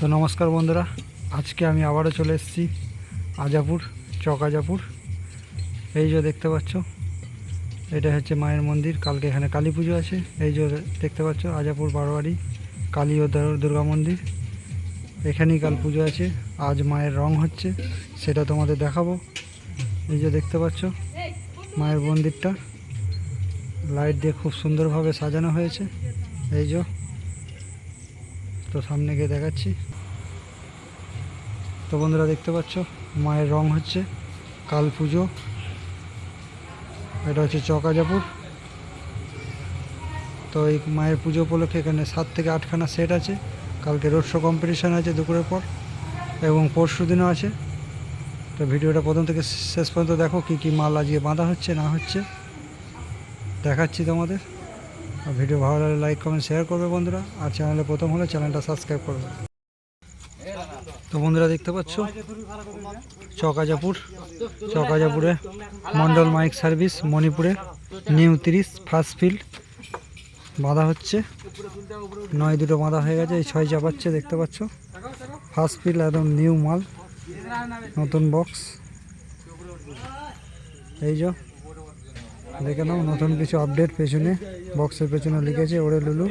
তো নমস্কার বন্ধুরা, আজকে আমি আবারও চলে এসেছি আজাপুর, চক আজাপুর। এই যে দেখতে পাচ্ছ, এটা হচ্ছে মায়ের মন্দির, কালকে এখানে কালী পুজো আছে। এই যে দেখতে পাচ্ছ, আজাপুর বারোয়ারি, কালী ও দর- দুর্গা মন্দির। এখানেই কাল পুজো আছে, আজ মায়ের রং হচ্ছে, সেটা তোমাদের দেখাবো। এই যে দেখতে পাচ্ছ, মায়ের মন্দিরটা, লাইট দিয়ে খুব সুন্দরভাবে সাজানো হয়েছে। এই যে তো সামনে গিয়ে দেখাচ্ছি। তো বন্ধুরা দেখতে পাচ্ছ, মায়ের রং হচ্ছে কাল পুজো। এটা হচ্ছে চকাজাপুর। তো এই মায়ের পুজো উপলক্ষে এখানে সাত থেকে আটখানা সেট আছে। কালকে রোড শো কম্পিটিশান আছে দুপুরের পর এবং পরশু দিনও আছে। তো ভিডিওটা প্রথম থেকে শেষ পর্যন্ত দেখো কি কি মাল আজকে বাঁধা হচ্ছে না হচ্ছে। দেখাচ্ছি তোমাদের। ভিডিও ভালো লাগলে লাইক কমেন্ট শেয়ার করবে বন্ধুরা। আর চ্যানেলে প্রথম হলে চ্যানেলটা সাবস্ক্রাইব করবে। তো বন্ধুরা দেখতে পাচ্ছ? চকাজাপুর, চকাজাপুরে মন্ডল মাইক সার্ভিস, মণিপুরে নিউ তিরিশ ফার্স্ট ফিল্ড বাঁধা হচ্ছে। নয় দুটো বাঁধা হয়ে গেছে, এই ছয় চাপাচ্ছে, দেখতে পাচ্ছ? ফার্স্ট ফিল্ড একদম নিউ মাল, নতুন বক্স এই যে দেখে নাও, নতুন কিছু আপডেট পেছনে বক্সের পেছনে লিখেছে ওরে লুলু।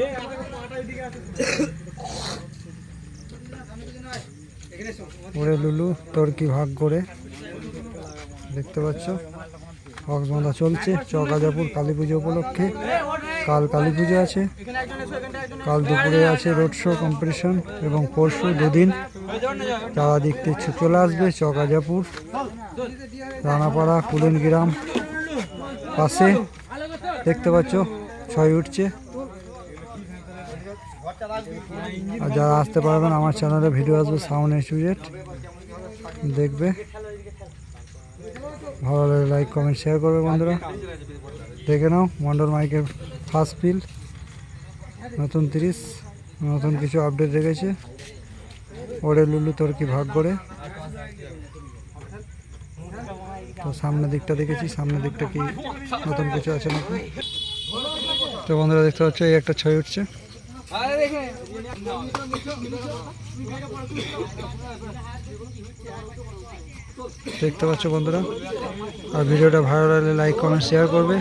ওরে লুলু, তোর কি ভাগ করে? দেখতে পাচ্ছ? বক্স বাঁধা চলছে চকাজাপুর কালী পুজো উপলক্ষে। কাল কালী পুজো আছে। কাল দুপুরে আছে রোড শো কম্পিটিশন এবং পরশু দুদিন যারা দেখতে চলে আসবে চকাজাপুর রানাপাড়া কুলেন গ্রাম পাশে দেখতে পাচ্ছ, ছয় উঠছে। আর যারা আসতে পারবেন, আমার চ্যানেলে ভিডিও আসবে সাউন্ড ইনস্টিটিউট দেখবে। ভালো লাগে লাইক কমেন্ট শেয়ার করবে বন্ধুরা। দেখে নাও মন্ডল মাইকের ফার্স্ট ফিল নতুন তিরিশ, নতুন কিছু আপডেট রেখেছে। ওরে লুলু, তোর কি ভাগ করে তো সামনের দিকটা দেখেছি, সামনের দিকটা কি নতুন কিছু আছে নাকি? তো বন্ধুরা দেখতে পাচ্ছ, এই একটা ছয় উঠছে। দেখতে পাচ্ছ বন্ধুরা, আর ভিডিওটা ভালো লাগলে লাইক কমেন্ট শেয়ার করবে।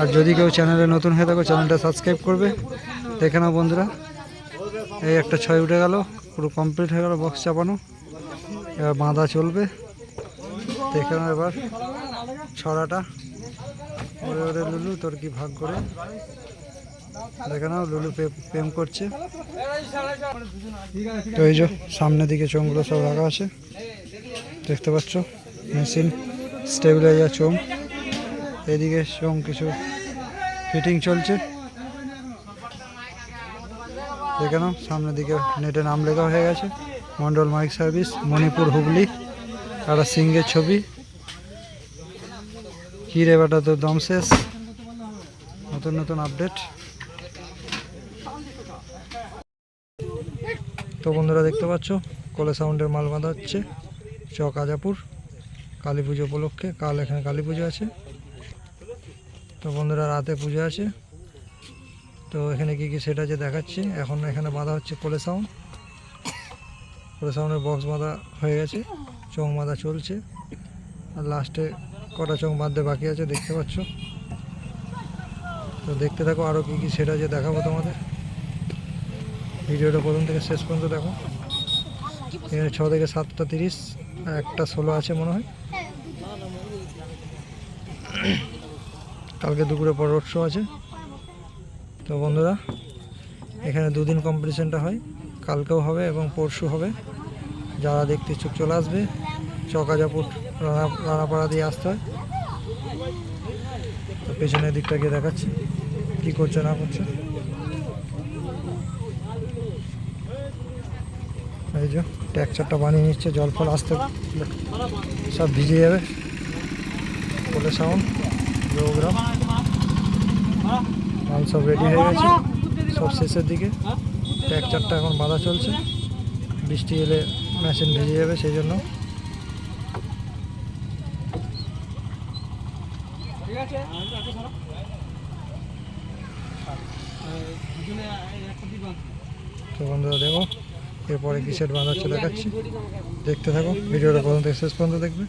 আর যদি কেউ চ্যানেলে নতুন হয়ে থাকো চ্যানেলটা সাবস্ক্রাইব করবে। দেখে নাও বন্ধুরা, এই একটা ছয় উঠে গেল, পুরো কমপ্লিট হয়ে গেল বক্স চাপানো। এবার বাঁধা চলবে। দেখে এবার ছড়াটা। ওরে ওরে লুলু, তোর কি ভাগ করে? দেখে নাও, লুলু প্রেম করছে। তো এই যে সামনের দিকে চোঙগুলো সব রাখা আছে। দেখতে পাচ্ছ, মেশিন স্টেবিলাইজার চোঙ। এদিকে চোঙ কিছু ফিটিং চলছে। দেখে নাও, সামনের দিকে নেটে নাম লেখা হয়ে গেছে। Mondal mike service, Manipur Hooghly. একটা সিংহের ছবি। কী রে বেটা তোর দম শেষ। নতুন নতুন আপডেট। তো বন্ধুরা দেখতে পাচ্ছ, কোলে সাউন্ডের মাল বাঁধা হচ্ছে চক আজাপুর, কালী পুজো উপলক্ষে। কাল এখানে কালী পুজো আছে। তো বন্ধুরা রাতে পুজো আছে। তো এখানে কি কি সেটা আছে দেখাচ্ছি। এখন এখানে বাঁধা হচ্ছে কোলে সাউন্ড। কোলে সাউন্ডের বক্স বাঁধা হয়ে গেছে। চোখ বাঁধা চলছে। আর লাস্টে কটা চোখ বাঁধতে বাকি আছে দেখতে পাচ্ছ। তো দেখতে থাকো আরও কী কী সেটা যে দেখাবো তোমাদের। ভিডিওটা প্রথম থেকে শেষ পর্যন্ত দেখো। এখানে ছ থেকে সাতটা তিরিশ, আর একটা ষোলো আছে মনে হয়। কালকে দুপুরে পর রোড শো আছে। তো বন্ধুরা, এখানে দুদিন কম্পিটিশানটা হয়। কালকেও হবে এবং পরশু হবে। যারা দেখতে ইচ্ছুক চলে আসবে। চকাজাপুর, রানা, রানাপাড়া দিয়ে আসতে হয়। তো পেছনের দিকটা গিয়ে দেখাচ্ছি। কী করছে না করছে? এই যে ট্যাকচারটা বানিয়ে নিচ্ছে, জল ফল আসতে সব ভিজে যাবে। বলে সাউন্ড প্রোগ্রাম মাল সব রেডি হয়ে গেছে। সব শেষের দিকে। ট্যাকচারটা এখন বাঁধা চলছে। বৃষ্টি এলে মেশিন ভেজে যাবে সেই জন্য। তো বন্ধুরা দেখো, এরপরে কি সেট বাঁধা হচ্ছে দেখাচ্ছি। দেখতে থাকো, ভিডিওটা প্রথম শেষ পর্যন্ত দেখবে।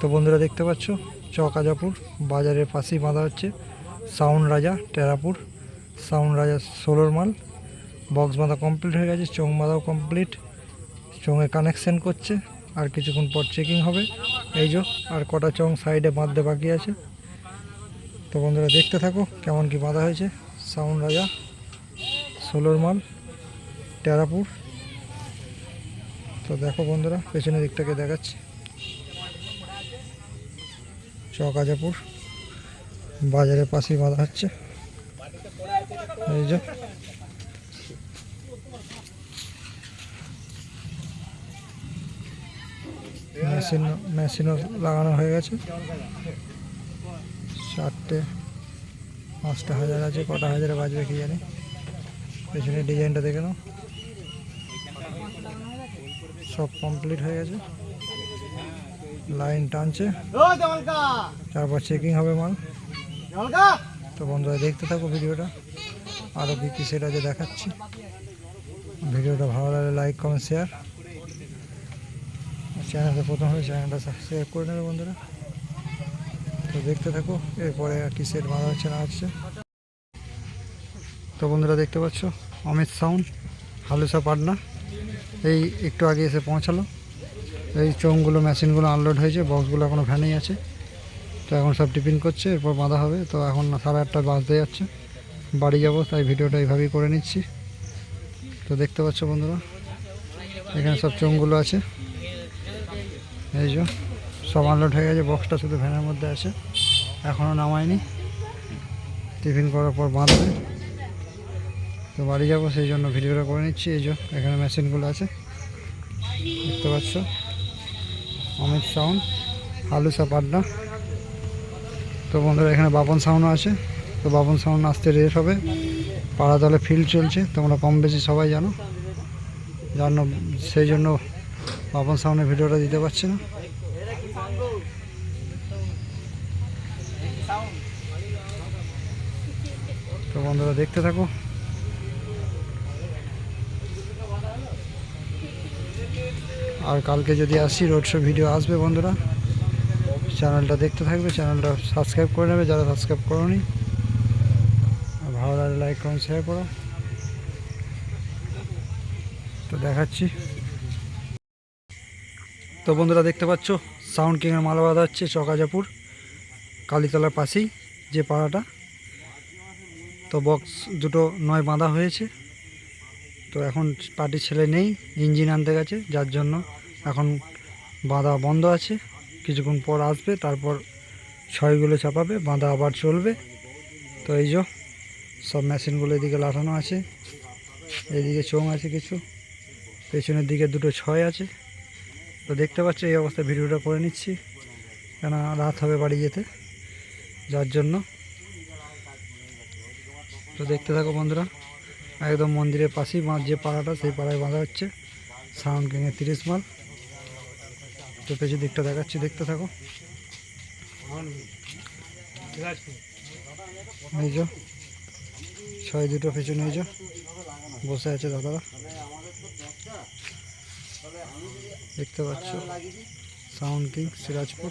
তো বন্ধুরা দেখতে পাচ্ছ চক আজাপুর বাজারের পাশেই বাঁধা হচ্ছে সাউন্ড রাজা, টেরাপুর। সাউন্ড রাজা ষোলোর মাল। বক্স বাঁধা কমপ্লিট হয়ে গেছে চোং বাঁধাও কমপ্লিট চোঙে কানেকশন করছে, আর কিছুক্ষণ পর চেকিং হবে। এই যে, আর কটা চং সাইডে বাঁধতে বাকি আছে। তো বন্ধুরা দেখতে থাকো কেমন কি বাঁধা হয়েছে। সাউন্ড রাজা ষোলোর মাল, টেরাপুর। তো দেখো বন্ধুরা, পেছনের দিকটাকে দেখাচ্ছি। চক আজাপুর বাজারের পাশেই বাঁধা হচ্ছে। এই যে মেশিন মেশিনও লাগানো হয়ে গেছে। চারটে পাঁচটা হাজার আছে কটা হাজারে বাজবে কি জানি। পেছনের ডিজাইনটা দেখে নাও। সব কমপ্লিট হয়ে গেছে। লাইন টানছে। তারপর চেকিং হবে মাল। তো বন্ধুরা দেখতে থাকো ভিডিওটা। আরও কী কী সেটা যে দেখাচ্ছি। ভিডিওটা ভালো লাগলে লাইক কমেন্ট শেয়ার। চ্যানেলটা প্রথম হলে চ্যানেলটা সাবস্ক্রাইব করে নেবে বন্ধুরা। তো দেখতে থাকো, এরপরে আর কি সেট বাঁধা হচ্ছে না হচ্ছে তো বন্ধুরা দেখতে পাচ্ছ, অমিত সাউন্ড, হালুসা পাটনা। এই একটু আগে এসে পৌঁছালো। এই চোঙগুলো মেশিনগুলো আনলোড হয়েছে বক্সগুলো এখনও ভ্যানেই আছে। তো এখন সব টিফিন করছে, এরপর বাঁধা হবে। তো এখন সাড়ে আটটা বাজতে যাচ্ছে। বাড়ি যাব, তাই ভিডিওটা এইভাবেই করে নিচ্ছি। তো দেখতে পাচ্ছ বন্ধুরা, এখানে সব চোঙগুলো আছে। এই যে, সব আনলোড হয়ে গেছে বক্সটা শুধু ভ্যানের মধ্যে আছে। এখনও নামায়নি। টিফিন করার পর বাঁধবে। তো বাড়ি যাব, সেই জন্য ভিডিওটা করে নিচ্ছি। এই যে, এখানে মেশিনগুলো আছে। দেখতে পাচ্ছ? অমিত সাউন্ড হালুসা পাড্ডা তো বন্ধুরা, এখানে বাপন সাউন্ডও আছে। তো বাপন সাউন্ড আসতে রেট হবে। পাড়াতলে ফিল্ড চলছে, তোমরা কম বেশি সবাই জানো। জানো সেই জন্য বাপন সামনে ভিডিওটা দিতে পারছি না। তো বন্ধুরা দেখতে থাকো। আর কালকে যদি আসি, রোড শো ভিডিও আসবে বন্ধুরা। চ্যানেলটা দেখতে থাকবে, চ্যানেলটা সাবস্ক্রাইব করে নেবে যারা সাবস্ক্রাইব করোনি। ভালো লাগলে লাইক কমেন্ট শেয়ার করো। তো দেখাচ্ছি। তো বন্ধুরা দেখতে পাচ্ছ, সাউন্ড কিংয়ের মালা বাঁধা হচ্ছে চকাজাপুর, কালীতলার পাশেই যে পাড়াটা। তো বক্স দুটো নয় বাঁধা হয়েছে। তো এখন পার্টির ছেলে নেই, ইঞ্জিন আনতে গেছে, যার জন্য এখন বাঁধা বন্ধ আছে। কিছুক্ষণ পর আসবে, তারপর ছয়গুলো চাপাবে, বাঁধা আবার চলবে। তো এই যে, সব মেশিনগুলো এদিকে লাগানো আছে, এদিকে চোং আছে কিছু, পেছনের দিকে দুটো ছয় আছে। তো দেখতে পাচ্ছ এই অবস্থায় ভিডিওটা করে নিচ্ছি। কেন রাত হবে বাড়ি যেতে, যার জন্য। তো দেখতে থাকো বন্ধুরা, একদম মন্দিরের পাশেই বাঁধ যে পাড়াটা, সেই পাড়ায় বাঁধা হচ্ছে সাউন্ড কিংয়ে তিরিশ মাল। তো পেছু দিকটা দেখাচ্ছি, দেখতে থাকো। এই যে ছয় দুটো পেছনে এই যে বসে আছে দাদারা। দেখতে পাচ্ছ। Sound king, Sirajpur.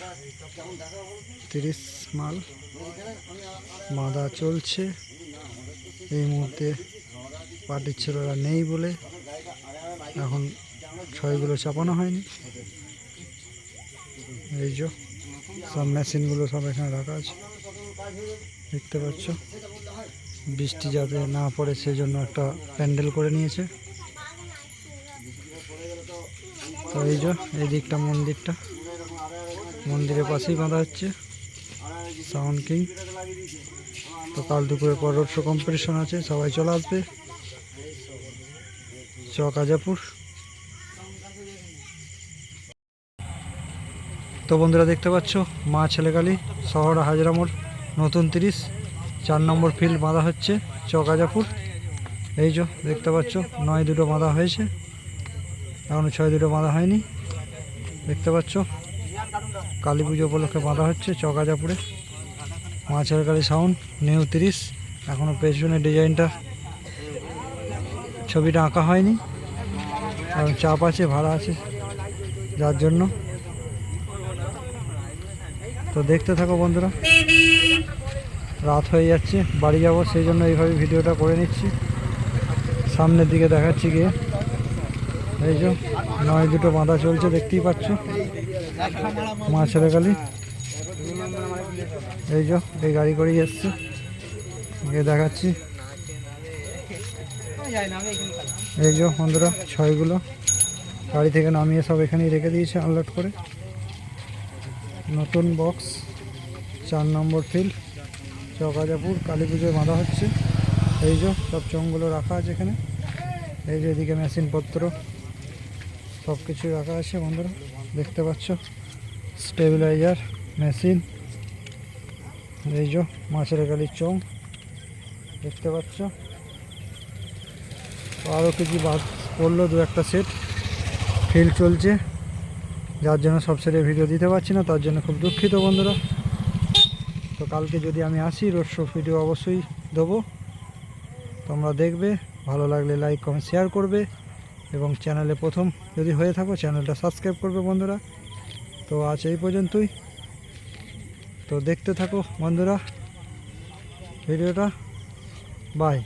তিরিশ মাল বাঁধা চলছে। এই মুহূর্তে পার্টির ছেলেরা নেই বলে এখন ছয়গুলো চাপানো হয়নি। এই যে সব মেশিনগুলো সব এখানে রাখা আছে। দেখতে পাচ্ছ। বৃষ্টি যাতে না পড়ে সেই জন্য একটা প্যান্ডেল করে নিয়েছে তো এই যে এই দিকটা মন্দিরটা। মন্দিরের পাশেই বাঁধা হচ্ছে। সাউন্ড কিং তো কাল দুপুরের পর রোড শো কম্পিটিশন আছে, সবাই চলে আসবে। চক আজাপুর তো বন্ধুরা দেখতে পাচ্ছ, মা ছেলেকালী, শহর হাজরা মোড়, নতুন তিরিশ, চার নম্বর ফিল্ড বাঁধা হচ্ছে চক আজাপুর এই যে, দেখতে পাচ্ছ, নয় দুটো বাঁধা হয়েছে। এখনও ছয় দুটো বাঁধা হয়নি। দেখতে পাচ্ছ? কালী পুজো উপলক্ষে বাঁধা হচ্ছে চক আজাপুরে মা ছেলেকালী সাউন্ড নিউ তিরিশ। এখনও পেছনে ডিজাইনটা। ছবিটা আঁকা হয়নি। কারণ চাপ আছে, ভাড়া আছে, যার জন্য। তো দেখতে থাকো বন্ধুরা। রাত হয়ে যাচ্ছে, বাড়ি যাব, সেই জন্য এইভাবে ভিডিওটা করে নিচ্ছি। সামনের দিকে দেখাচ্ছি গিয়ে। এই যে, নয় দুটো বাঁধা চলছে, দেখতেই পাচ্ছ। মাছের গালি এই যে, এই গাড়ি করেই এসছে। গিয়ে দেখাচ্ছি। এই যে, বন্ধুরা, ছয়গুলো। গাড়ি থেকে নামিয়ে সব এখানেই রেখে দিয়েছে, আনলোড করে। নতুন বক্স, চার নম্বর ফিল্ড, চকাজাপুর, কালী পুজোয় বাঁধা হচ্ছে। এই যে, সব চোঙগুলো রাখা আছে এখানে। এই যে, এদিকে মেশিনপত্র। সব কিছু রাখা আছে বন্ধুরা, দেখতে পাচ্ছ? স্টেবিলাইজার মেশিন এই যে মাছের গাড়ির চোঙ দেখতে পাচ্ছ? আরও কিছু বাদ পড়ল, দু একটা সেট ফিল চলছে। যার জন্য সব সেটে ভিডিও দিতে পারছি না, তার জন্য খুব দুঃখিত বন্ধুরা। তো কালকে যদি আমি আসি রোড শো ভিডিও অবশ্যই দেবো। তোমরা দেখবে, ভালো লাগলে লাইক কমেন্ট শেয়ার করবে। এবং চ্যানেলে প্রথম যদি হয়ে থাকো, চ্যানেলটা সাবস্ক্রাইব করবে বন্ধুরা। তো আজ এই পর্যন্তই। তো দেখতে থাকো বন্ধুরা। ভিডিওটা। বাই।